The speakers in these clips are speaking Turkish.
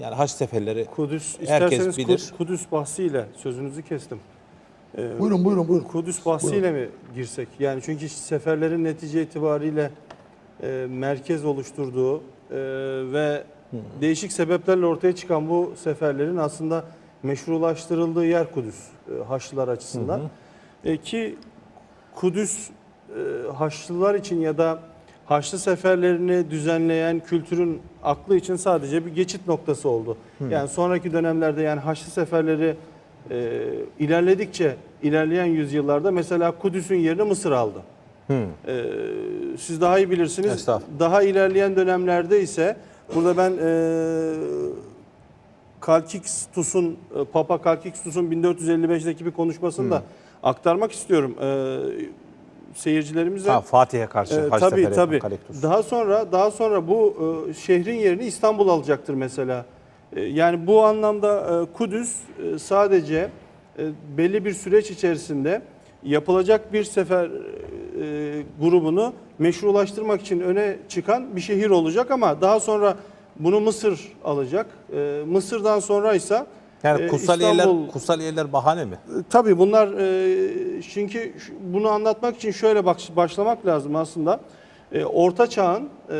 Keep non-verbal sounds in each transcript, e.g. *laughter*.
Yani haç seferleri Kudüs Herkes isterseniz bilir. Kud- Kudüs bahsiyle sözünüzü kestim. Ee, Buyurun buyurun buyurun. Kudüs bahsiyle mi girsek? Yani çünkü seferlerin netice itibariyle e, merkez oluşturduğu e, ve değişik sebeplerle ortaya çıkan bu seferlerin aslında meşrulaştırıldığı yer Kudüs e, Haçlılar açısından. E, ki Kudüs e, Haçlılar için ya da Haçlı seferlerini düzenleyen kültürün aklı için sadece bir geçit noktası oldu. Yani sonraki dönemlerde yani Haçlı seferleri e, ilerledikçe ilerleyen yüzyıllarda mesela Kudüs'ün yerini Mısır aldı. E, siz daha iyi bilirsiniz. Daha ilerleyen dönemlerde ise burada ben e, Kalkixtus'un e, Papa Kalkixtus'un 1455'deki bir konuşmasını da aktarmak istiyorum e, seyircilerimize. ha, Fatih'e karşı Ee, haç tabii tabii. Kalektus. Daha sonra daha sonra bu e, şehrin yerini İstanbul alacaktır mesela. E, yani bu anlamda e, Kudüs e, sadece e, belli bir süreç içerisinde yapılacak bir sefer e, grubunu meşrulaştırmak için öne çıkan bir şehir olacak ama daha sonra bunu Mısır alacak. E, Mısır'dan sonra ise Yani e, kutsal İstanbul- yerler kutsal yerler bahane mi? Tabii bunlar e, çünkü bunu anlatmak için şöyle başlamak lazım aslında. E, Orta Çağ'ın e,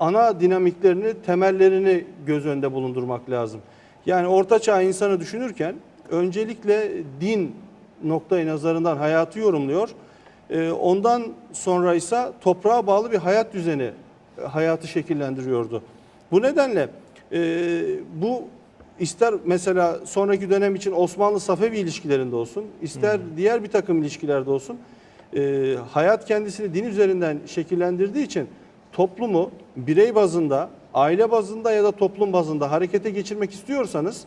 ana dinamiklerini, temellerini göz önünde bulundurmak lazım. Yani Orta Çağ insanı düşünürken öncelikle din noktayı nazarından hayatı yorumluyor. E, ondan sonra ise toprağa bağlı bir hayat düzeni e, hayatı şekillendiriyordu. Bu nedenle e, bu ister mesela sonraki dönem için Osmanlı-Safevi ilişkilerinde olsun, ister diğer bir takım ilişkilerde olsun, e, hayat kendisini din üzerinden şekillendirdiği için toplumu birey bazında, aile bazında ya da toplum bazında harekete geçirmek istiyorsanız,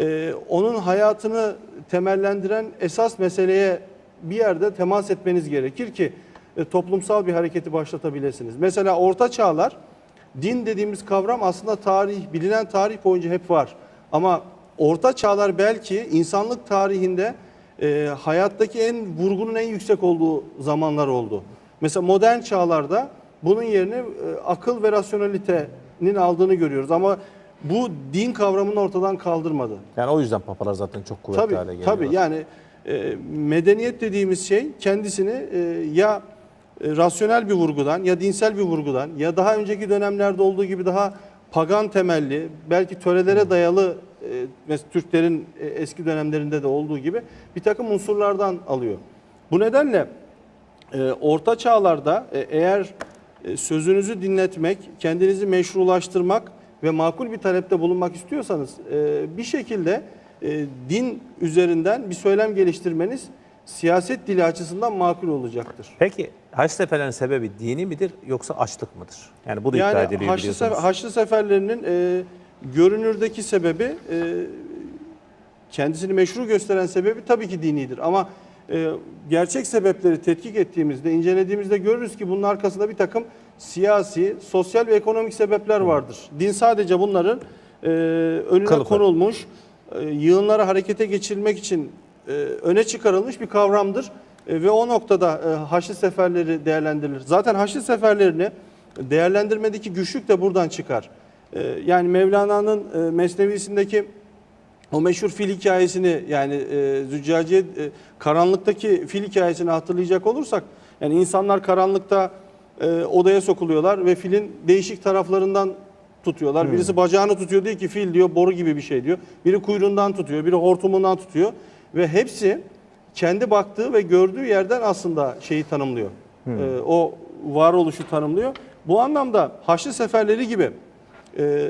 e, onun hayatını temellendiren esas meseleye bir yerde temas etmeniz gerekir ki e, toplumsal bir hareketi başlatabilirsiniz. Mesela Orta Çağlar, din dediğimiz kavram aslında tarih, bilinen tarih boyunca hep var. Ama Orta Çağlar belki insanlık tarihinde e, hayattaki en vurgunun en yüksek olduğu zamanlar oldu. Mesela modern çağlarda bunun yerine e, akıl ve rasyonalitenin aldığını görüyoruz. Ama bu din kavramını ortadan kaldırmadı. Yani o yüzden papalar zaten çok kuvvetli Tabii, hale geliyorlar. tabii yani e, medeniyet dediğimiz şey kendisini e, ya e, rasyonel bir vurgudan ya dinsel bir vurgudan ya daha önceki dönemlerde olduğu gibi daha pagan temelli belki törelere dayalı e, mesela Türklerin e, eski dönemlerinde de olduğu gibi bir takım unsurlardan alıyor. Bu nedenle e, orta çağlarda eğer sözünüzü dinletmek, kendinizi meşrulaştırmak ve makul bir talepte bulunmak istiyorsanız bir şekilde din üzerinden bir söylem geliştirmeniz siyaset dili açısından makul olacaktır. Peki haç seferlerin sebebi dini midir yoksa açlık mıdır? Yani bu da iddia Yani ediliyor Haçlı, biliyorsunuz. Sefer- Haçlı seferlerinin e, görünürdeki sebebi e, kendisini meşru gösteren sebebi tabii ki dinidir. Ama e, gerçek sebepleri tetkik ettiğimizde, incelediğimizde görürüz ki bunun arkasında bir takım siyasi, sosyal ve ekonomik sebepler vardır. Din sadece bunların e, önüne Kılıfı. konulmuş, e, yığınları harekete geçirmek için e, öne çıkarılmış bir kavramdır. E, ve o noktada e, Haçlı seferleri değerlendirilir. Zaten Haçlı seferlerini değerlendirmedeki güçlük de buradan çıkar. E, yani Mevlana'nın Mesnevisindeki o meşhur fil hikayesini yani Züccaciye karanlıktaki fil hikayesini hatırlayacak olursak yani insanlar karanlıkta odaya sokuluyorlar ve filin değişik taraflarından tutuyorlar. Birisi bacağını tutuyor diyor ki fil diyor boru gibi bir şey diyor. Biri kuyruğundan tutuyor, biri hortumundan tutuyor ve hepsi kendi baktığı ve gördüğü yerden aslında şeyi tanımlıyor. E, o varoluşu tanımlıyor. Bu anlamda Haçlı seferleri gibi e,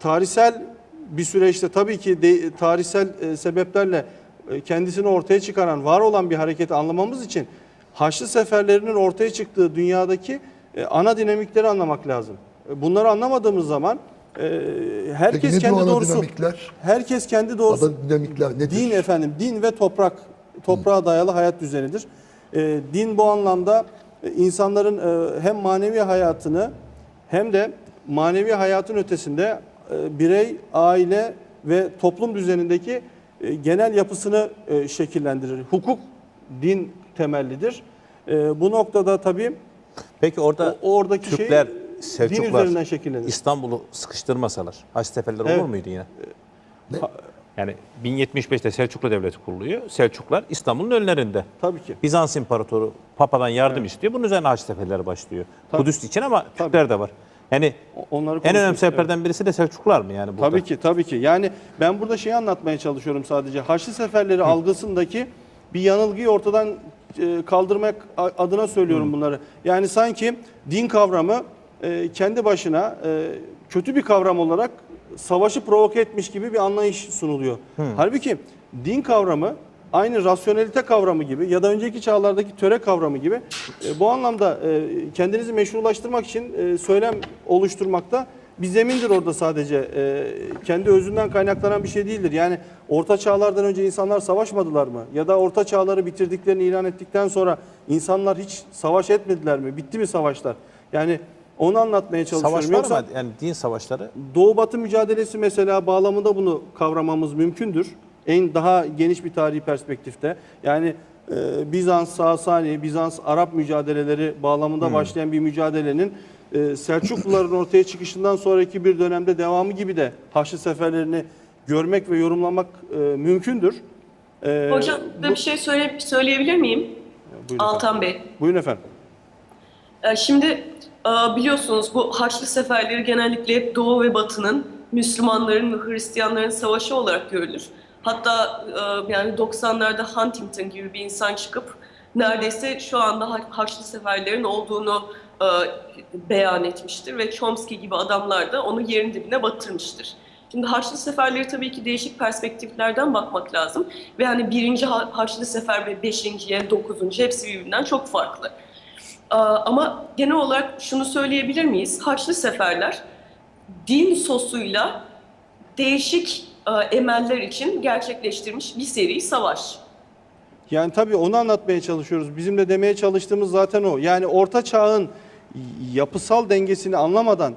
tarihsel bir süreçte tabii ki de, tarihsel e, sebeplerle e, kendisini ortaya çıkaran, var olan bir hareketi anlamamız için Haçlı seferlerinin ortaya çıktığı dünyadaki e, ana dinamikleri anlamak lazım. E, bunları anlamadığımız zaman e, herkes Peki kendi doğrusu dinamikler? herkes kendi doğrusu Ana dinamikler nedir? Din efendim, din ve toprak, toprağa dayalı hayat düzenidir. Ee, din bu anlamda e, insanların e, hem manevi hayatını hem de manevi hayatın ötesinde e, birey, aile ve toplum düzenindeki e, genel yapısını e, şekillendirir. Hukuk din temellidir. E, bu noktada tabii Peki orada o- oradaki Türkler şeyi din Selçuklar. İstanbul'u sıkıştırmasalar Haçlı Seferler Evet. olur muydu yine? Ne? Yani 1075'te Selçuklu Devleti kuruluyor. Selçuklar İstanbul'un önlerinde. Tabii ki. Bizans İmparatoru Papa'dan yardım istiyor. Bunun üzerine Haçlı Seferleri başlıyor. Kudüs için ama Türkler de var. Yani Onları en önemli konuşuruz, sebeplerden birisi de Selçuklular mı yani burada? Tabii ki, tabii ki. Yani ben burada şeyi anlatmaya çalışıyorum sadece. Haçlı seferleri algısındaki bir yanılgıyı ortadan e, kaldırmak adına söylüyorum bunları. Yani sanki din kavramı e, kendi başına e, kötü bir kavram olarak savaşı provoke etmiş gibi bir anlayış sunuluyor. Halbuki din kavramı aynı rasyonelite kavramı gibi ya da önceki çağlardaki töre kavramı gibi e, bu anlamda e, kendinizi meşrulaştırmak için e, söylem oluşturmakta bir zemindir orada sadece. E, kendi özünden kaynaklanan bir şey değildir. Yani orta çağlardan önce insanlar savaşmadılar mı? Ya da orta çağları bitirdiklerini ilan ettikten sonra insanlar hiç savaş etmediler mi? Bitti mi savaşlar? Yani onu anlatmaya çalışıyorum. Savaş var Yoksa ama yani din savaşları Doğu Batı mücadelesi mesela bağlamında bunu kavramamız mümkündür. En daha geniş bir tarihi perspektifte. Yani e, Bizans, Sasani, Bizans, Arap mücadeleleri bağlamında başlayan bir mücadelenin e, Selçukluların ortaya çıkışından sonraki bir dönemde devamı gibi de Haçlı seferlerini görmek ve yorumlamak e, mümkündür. E, Hocam bu- da bir şey söyle, söyleyebilir miyim? Buyurun efendim. Altan Bey. Buyurun efendim. Ee, Şimdi e, biliyorsunuz bu Haçlı seferleri genellikle hep Doğu ve Batı'nın Müslümanların ve Hristiyanların savaşı olarak görülür. Hatta e, yani 90'larda Huntington gibi bir insan çıkıp neredeyse şu anda Ha- Haçlı seferlerin olduğunu e, beyan etmiştir ve Chomsky gibi adamlar da onu yerin dibine batırmıştır. Şimdi Haçlı seferleri tabii ki değişik perspektiflerden bakmak lazım. Ve hani birinci Ha- Haçlı sefer ve beşinciye, dokuzuncu hepsi birbirinden çok farklı. Ama genel olarak şunu söyleyebilir miyiz? Haçlı seferler din sosuyla değişik emeller için gerçekleştirmiş bir seri savaş. Yani tabii onu anlatmaya çalışıyoruz. Bizim de demeye çalıştığımız zaten o. Yani orta çağın yapısal dengesini anlamadan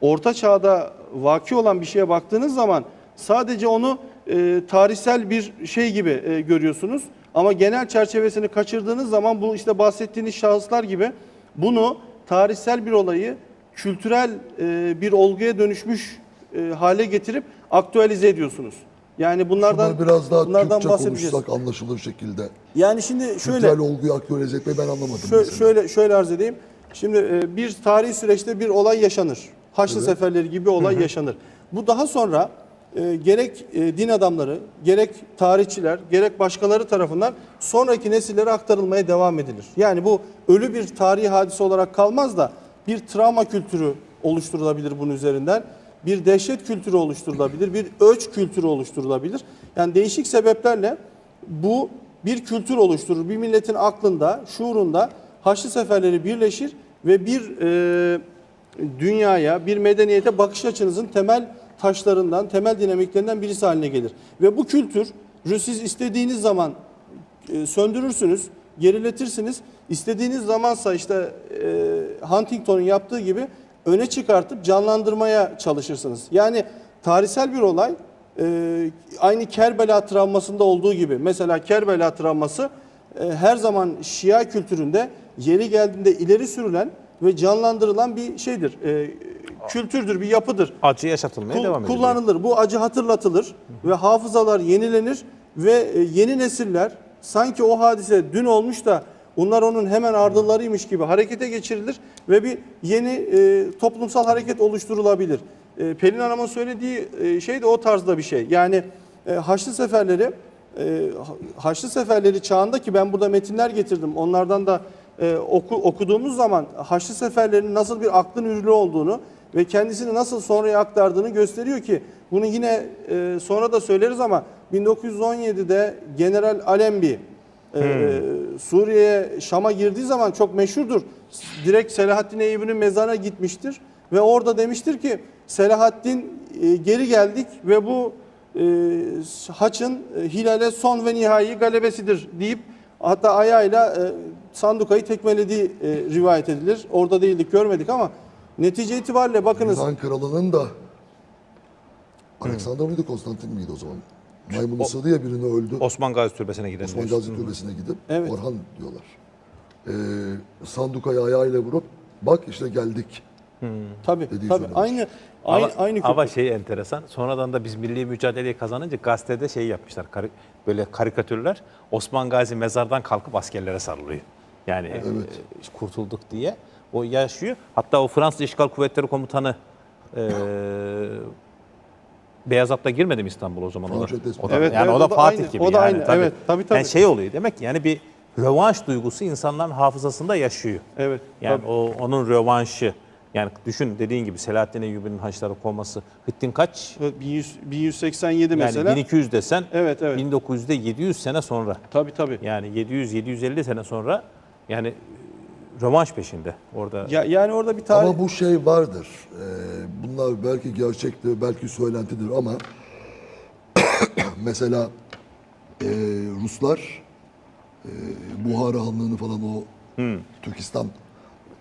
orta çağda vaki olan bir şeye baktığınız zaman sadece onu e, tarihsel bir şey gibi e, görüyorsunuz. Ama genel çerçevesini kaçırdığınız zaman bu işte bahsettiğiniz şahıslar gibi bunu tarihsel bir olayı kültürel e, bir olguya dönüşmüş e, hale getirip aktüelize ediyorsunuz. Yani bunlardan biraz daha bunlardan Türkçe bahsedeceğiz. konuşsak anlaşılır şekilde. Yani şimdi şöyle Kültürel olguyu aktualize etmeyi ben anlamadım şöyle, mesela. şöyle şöyle arz edeyim. Şimdi e, bir tarihi süreçte bir olay yaşanır. Haçlı seferleri gibi olay yaşanır. Bu daha sonra e, gerek e, din adamları, gerek tarihçiler, gerek başkaları tarafından sonraki nesillere aktarılmaya devam edilir. Yani bu ölü bir tarihi hadise olarak kalmaz da bir travma kültürü oluşturulabilir bunun üzerinden. Bir dehşet kültürü oluşturulabilir, bir öç kültürü oluşturulabilir. Yani değişik sebeplerle bu bir kültür oluşturur. Bir milletin aklında, şuurunda Haçlı seferleri birleşir ve bir e, dünyaya, bir medeniyete bakış açınızın temel taşlarından, temel dinamiklerinden birisi haline gelir. Ve bu kültür siz istediğiniz zaman e, söndürürsünüz, geriletirsiniz. İstediğiniz zamansa işte e, Huntington'un yaptığı gibi öne çıkartıp canlandırmaya çalışırsınız. Yani tarihsel bir olay e, aynı Kerbela travmasında olduğu gibi. Mesela Kerbela travması her zaman Şia kültüründe yeri geldiğinde ileri sürülen ve canlandırılan bir şeydir. Kültürdür, bir yapıdır. acı yaşatılmaya Kul- devam ediyor. kullanılır. Bu acı hatırlatılır ve hafızalar yenilenir ve e, yeni nesiller sanki o hadise dün olmuş da onlar onun hemen ardıllarıymış gibi harekete geçirilir ve bir yeni e, toplumsal hareket oluşturulabilir. E, Pelin Hanım'ın söylediği e, şey de o tarzda bir şey. Yani e, Haçlı seferleri e, Ha- Haçlı seferleri çağında ki ben burada metinler getirdim. Onlardan da e, oku, okuduğumuz zaman Haçlı seferlerinin nasıl bir aklın ürünü olduğunu ve kendisini nasıl sonraya aktardığını gösteriyor ki bunu yine e, sonra da söyleriz ama 1917'de General Alembi e, Suriye'ye Şam'a girdiği zaman çok meşhurdur. Direkt Selahaddin Eyyubi'nin mezarına gitmiştir ve orada demiştir ki Selahaddin e, geri geldik ve bu e, haçın e, Hilal'e son ve nihai galebesidir deyip hatta ayağıyla e, sandukayı tekmelediği e, rivayet edilir. Orada değildik görmedik ama netice itibariyle bakınız Yunan kralının da Alexander mıydı Konstantin miydi o zaman? Maymun ısırdı ya birini öldü. Osman Gazi Türbesi'ne gidelim. Osman Gazi Türbesi'ne gidip Evet. Orhan diyorlar. Ee, sandukayı ayağıyla vurup bak işte geldik Tabii Dediği tabii. söylenir. Aynı aynı ama, aynı ama köprü. şey enteresan. Sonradan da biz milli mücadeleyi kazanınca gazetede şey yapmışlar. kari- böyle karikatürler. Osman Gazi mezardan kalkıp askerlere sarılıyor. Yani e, kurtulduk diye. O yaşıyor. Hatta o Fransız İşgal Kuvvetleri Komutanı e, Beyaz At'ta girmedi mi İstanbul o zaman? O da, o da- Evet, yani evet, o da o da Fatih aynı, gibi. o da yani, aynı, evet, tabii, tabii. Yani şey oluyor demek ki yani bir rövanş duygusu insanların hafızasında yaşıyor. Evet. Yani tabii. o onun rövanşı. Yani düşün dediğin gibi Selahattin Eyyubi'nin Haçlara konması. Hıttin kaç? 1100 1187 Yani mesela. 1200 desen Evet, evet. 1900'de 700 sene sonra. Tabii tabii. Yani 700-750 sene sonra yani rövanş peşinde orada. Ya, yani orada bir tarih Ama bu şey vardır. Ee, bunlar belki gerçektir, belki söylentidir ama *coughs* mesela e, Ruslar e, Buhara Hanlığı'nı falan o Türkistan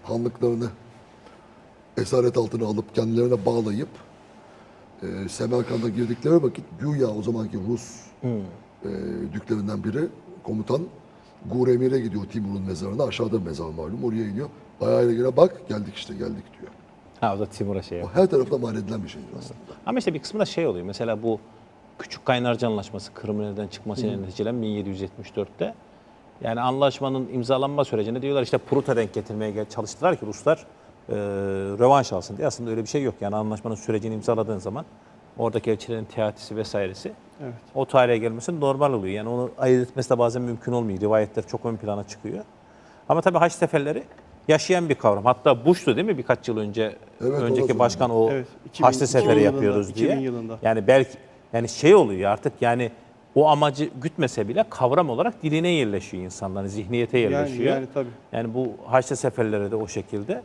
hanlıklarını esaret altına alıp kendilerine bağlayıp e, Semerkant'a girdikleri vakit güya o zamanki Rus e, düklerinden biri komutan Guremir'e gidiyor Timur'un mezarına. Aşağıda mezar malum. Oraya iniyor. Ayağıyla gene bak geldik işte geldik diyor. Ha o da Timur'a şey O her tarafta mal edilen bir şeydir aslında. Ama işte bir kısmı da şey oluyor. Mesela bu Küçük Kaynarca Anlaşması Kırım'dan çıkmasıyla neticelen 1774'te. Yani anlaşmanın imzalanma sürecinde diyorlar işte Prut'a denk getirmeye çalıştılar ki Ruslar e, rövanş alsın diye. Aslında öyle bir şey yok. Yani anlaşmanın sürecini imzaladığın zaman oradaki elçilerin teatisi vesairesi Evet. o tarihe gelmesi normal oluyor. Yani onu ayırt etmesi de bazen mümkün olmuyor. Rivayetler çok ön plana çıkıyor. Ama tabii haç seferleri yaşayan bir kavram. Hatta Bush'tu değil mi birkaç yıl önce Evet, önceki başkan o Evet, 2000 Haçlı seferi 2000 yapıyoruz yılında, diye. 2000 yılında. Yani belki yani şey oluyor artık yani o amacı gütmese bile kavram olarak diline yerleşiyor insanların, zihniyete yerleşiyor. yani tabii. Yani bu Haçlı seferleri de o şekilde.